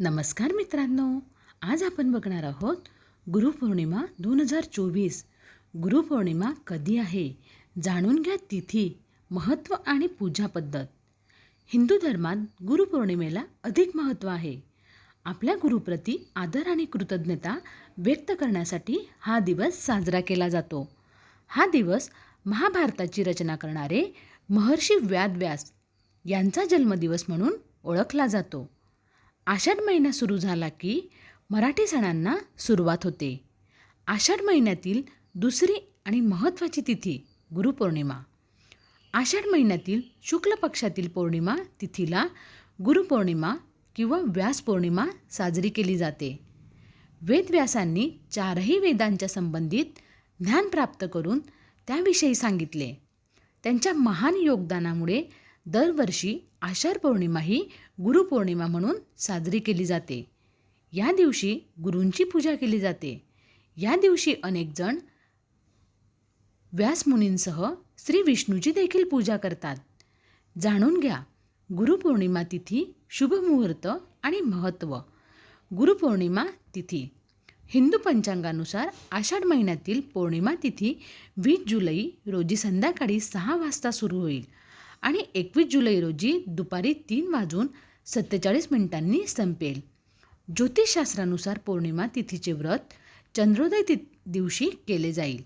नमस्कार मित्रांनो. आज आपण बघणार आहोत गुरुपौर्णिमा दोन हजार चोवीस. गुरुपौर्णिमा कधी आहे? जाणून घ्या तिथी महत्त्व आणि पूजा पद्धत. हिंदू धर्मात गुरुपौर्णिमेला अधिक महत्त्व आहे. आपल्या गुरुप्रती आदर आणि कृतज्ञता व्यक्त करण्यासाठी हा दिवस साजरा केला जातो. हा दिवस महाभारताची रचना करणारे महर्षी व्यादव्यास यांचा जन्मदिवस म्हणून ओळखला जातो. आषाढ महिना सुरू झाला की मराठी सणांना सुरुवात होते. आषाढ महिन्यातील दुसरी आणि महत्त्वाची तिथी गुरुपौर्णिमा. आषाढ महिन्यातील शुक्ल पक्षातील पौर्णिमा तिथीला गुरुपौर्णिमा किंवा व्यास पौर्णिमा साजरी केली जाते. वेदव्यासांनी चारही वेदांच्या संबंधित ज्ञान प्राप्त करून त्याविषयी सांगितले. त्यांच्या महान योगदानामुळे दरवर्षी आषाढ पौर्णिमा ही गुरुपौर्णिमा म्हणून साजरी केली जाते. या दिवशी गुरूंची पूजा केली जाते. या दिवशी अनेकजण व्यासमुनींसह श्री विष्णूची देखील पूजा करतात. जाणून घ्या गुरुपौर्णिमा तिथी शुभमुहूर्त आणि महत्त्व गुरुपौर्णिमा तिथी. हिंदू पंचांगानुसार आषाढ महिन्यातील पौर्णिमा तिथी वीस जुलै रोजी संध्याकाळी सहा वाजता सुरू होईल. आणि एकवीस जुलै रोजी दुपारी तीन वाजून सत्तेचाळीस मिनिटांनी संपेल. ज्योतिषशास्त्रानुसार पौर्णिमा तिथीचे व्रत चंद्रोदय ति दिवशी केले जाईल.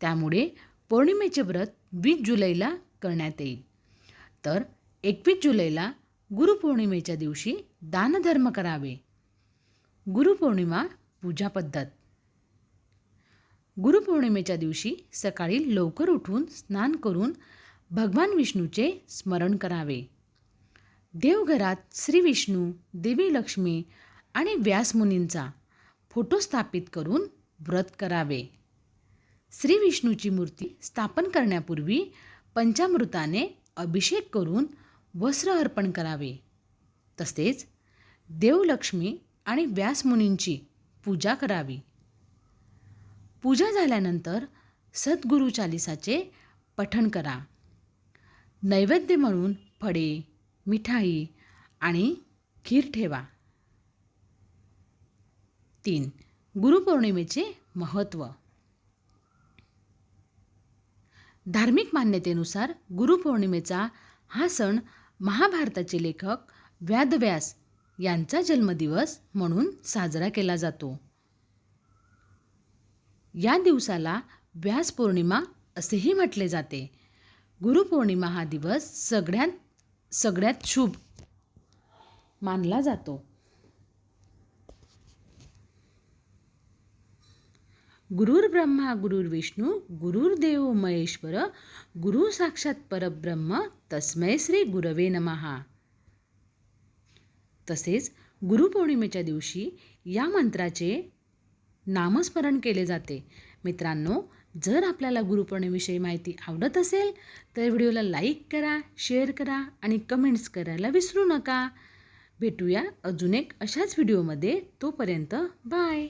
त्यामुळे पौर्णिमेचे व्रत वीस जुलैला करण्यात येईल. तर एकवीस जुलैला गुरुपौर्णिमेच्या दिवशी दानधर्म करावे. गुरुपौर्णिमा पूजा पद्धत. गुरुपौर्णिमेच्या दिवशी सकाळी लवकर उठून स्नान करून भगवान विष्णूचे स्मरण करावे. देवघरात श्री विष्णू देवी लक्ष्मी आणि व्यासमुनींचा फोटो स्थापित करून व्रत करावे. श्री विष्णूची मूर्ती स्थापन करण्यापूर्वी पंचामृताने अभिषेक करून वस्त्र अर्पण करावे. तसेच देवलक्ष्मी आणि व्यासमुनींची पूजा करावी. पूजा झाल्यानंतर सद्गुरू चालिसाचे पठण करा. नैवेद्य म्हणून फळे मिठाई आणि खीर ठेवा. तीन गुरुपौर्णिमेचे महत्त्व. धार्मिक मान्यतेनुसार गुरुपौर्णिमेचा हा सण महाभारताचे लेखक व्यादव्यास यांचा जन्मदिवस म्हणून साजरा केला जातो. या दिवसाला व्यास पौर्णिमा असेही म्हटले जाते. गुरुपौर्णिमा हा दिवस सगळ्यात सगळ्यात शुभ मानला जातो. गुरुर्ब्रह्मा गुरुर्विष्णू गुरुर्देव महेश्वर गुरु साक्षात परब्रह्म तस्मै श्री गुरवे नमहा तसेच गुरुपौर्णिमेच्या दिवशी या मंत्राचे नामस्मरण केले जाते. मित्रांनो जर आपल्याला गुरुपौर्णिमेविषयी माहिती आवडत असेल तर व्हिडिओला लाईक करा शेअर करा आणि कमेंट्स करायला विसरू नका. भेटूया अजून एक अशाच व्हिडिओमध्ये. तोपर्यंत बाय.